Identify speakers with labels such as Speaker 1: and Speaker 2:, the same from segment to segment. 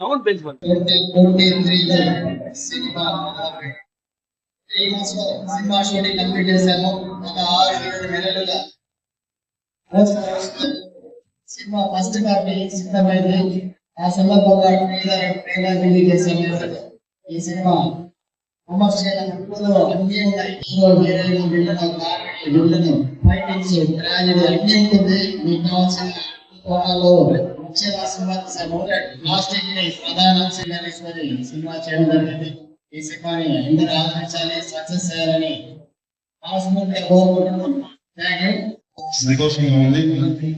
Speaker 1: అవును principal
Speaker 2: cinema cinema shooting complete చేశాము ఒక ఆరు ఏడు నెలలుగా సినిమా ఫస్ట్ కాపీ సిద్ధమైంది ఆ సందర్భంగా ట్రైలర్ ట్రైలర్ రిలీజ్ చేశాము ఈ సినిమా కమర్షియల్ అన్ని ఉన్నాయి hero heroine villain comedy villain fightings tragedy అన్ని ఉంటుంది మీకు కావాల్సిన కోణాల్లో ముఖ్యంగా సినిమా ప్రధాన సినిమా చేయడం జరిగింది. ఈ సినిమాని అందరూ ఆదరించాలి? సక్సెస్ చేయాలని మనస్ఫూర్తిగా కోరుకుంటున్నాం.
Speaker 3: సంతోషంగా ఉంది.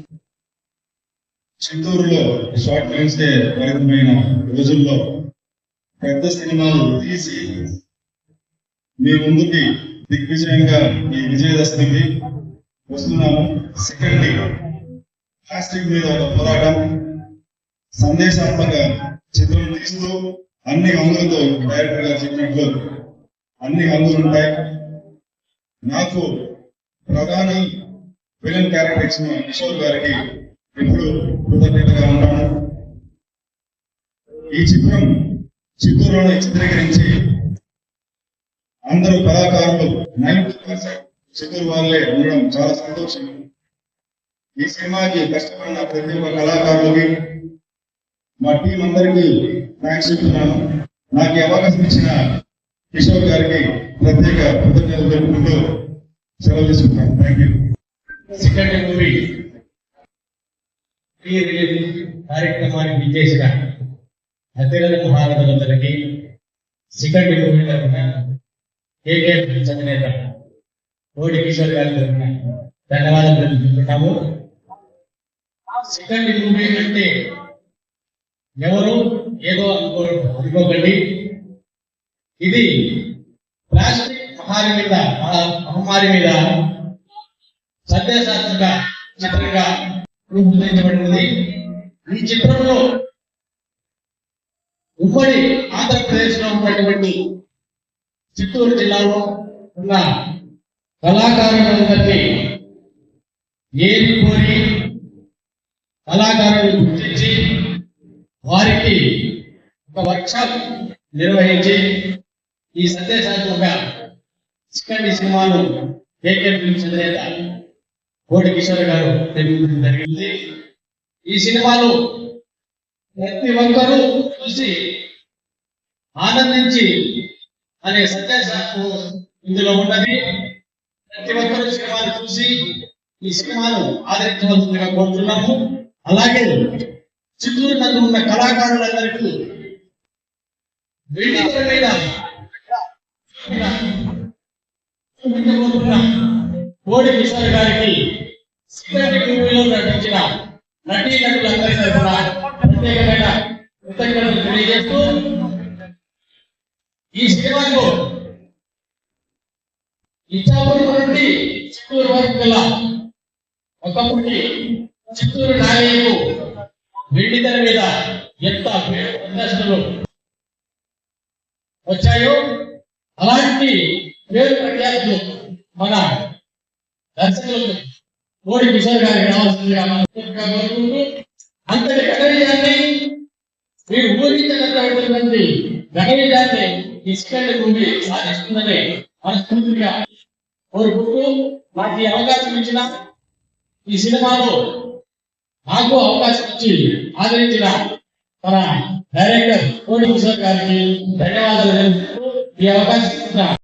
Speaker 3: చిత్తూరులో షార్ట్ ఫిల్మ్స్ పరిమితమైన రోజుల్లో పెద్ద సినిమాలు తీసి మీ ముందుకి దిగ్విజయంగా ఈ విజయదశమికి వస్తున్నాము. సెకండ్ ప్లాస్టిక్ మీద ఒక పోరాటం. సందేశాత్మక చిత్రం తీస్తూ అన్ని హంగులతో డైరెక్టర్ గారు చెప్పినట్లు అన్ని హంగులు ఉంటాయి. నాకు ప్రధాన విలన్ క్యారెక్టర్ ఇచ్చిన కిషోర్ గారికి ఎప్పుడు కృతజ్ఞతగా ఉంటాను. ఈ చిత్రం చిత్తూరులో చిత్రీకరించి అందరూ కళాకారులు నైన్టీ పర్సెంట్ చిత్తూరు వాళ్ళే ఉండడం చాలా సంతోషం. ఈ సినిమాకి కష్టపడిన ప్రతి ఒక్క కళాకారులకి మా టీం అందరికీ థ్యాంక్స్ చెప్తున్నాను నాకు అవకాశం ఇచ్చిన కిషోర్ గారికి ప్రత్యేక కృతజ్ఞతలు తెలుపుకుంటూ సెలవు తీసుకుంటాను. Thank you
Speaker 4: second movie pre release కార్యక్రమానికి విచ్చేసిన అతిరథ మహారాజులందరికీ సెకండ్ మూవీ తరఫున కేకే చంద్రనేత కోడి కిషోర్ గారి తరఫున ధన్యవాదాలు తెలుపుకుంటాము సెకండ్ మూవీ అంటే ఎవరు? ఏదో అనుకో అనుకోకండి. ఇది ప్లాస్టిక్ మహారి మీద మహమ్మారి మీద సందేశాత్మక చిత్రంగా రూపొందించబడినది. ఈ చిత్రంలో ఉమ్మడి ఆంధ్రప్రదేశ్లో ఉన్నటువంటి చిత్తూరు జిల్లాలో ఉన్న కళాకారులందరినీ ఏరి కోరి కళాకారులను గుర్తించి వారికి ఒక వర్క్షాప్ నిర్వహించి ఈ సందేశాత్మక చిక్కటి సినిమాను ఏకే ఫిల్మ్స్ అధినేత కోటి కిషోర్ గారు తెలియజేయడం జరిగింది. ఈ సినిమాను ప్రతి ఒక్కరూ చూసి ఆనందించి అనే సందేశం ఇందులో ఉన్నది. ప్రతి ఒక్కరూ సినిమాను చూసి ఈ సినిమాను ఆదరించవలసిందిగా కోరుతున్నాము. అలాగే చిత్తూరు నందు ఉన్న కళాకారులందరికీ వెండి కోడి కిషోర్ గారికి సిగరెట్ మూవీలో నటించిన నటీ నటులందరి తరఫున ప్రత్యేకమైన కృతజ్ఞతలు తెలియజేస్తూ ఈ సినిమాకు ఇచ్చాపురం నుండి చిత్తూరు వరకు గల ఒకప్పటి చిత్తూరు నాయకు వెండితెర మీద ఎంత ప్రదర్శనలు వచ్చాయో అలాంటి పేరు ప్రఖ్యాతులు మన దర్శకులకు కోడి కిషోర్ గారికి రావాల్సిందిగా కోరుకుంటూ అంతటి ఘనవిజయాన్ని మీరు ఊహించినటువంటి ఘనవిజయాన్ని ఈ సెకండ్ సాధిస్తుందని మనస్ఫూర్తిగా కోరుకుంటూ నాకు ఈ అవకాశం ఇచ్చిన ఈ సినిమాలో నాకు అవకాశం ఇచ్చి ఆదరించిన మన డైరెక్టర్ కోడి కిషోర్ గారికి ధన్యవాదాలు ఈ అవకాశం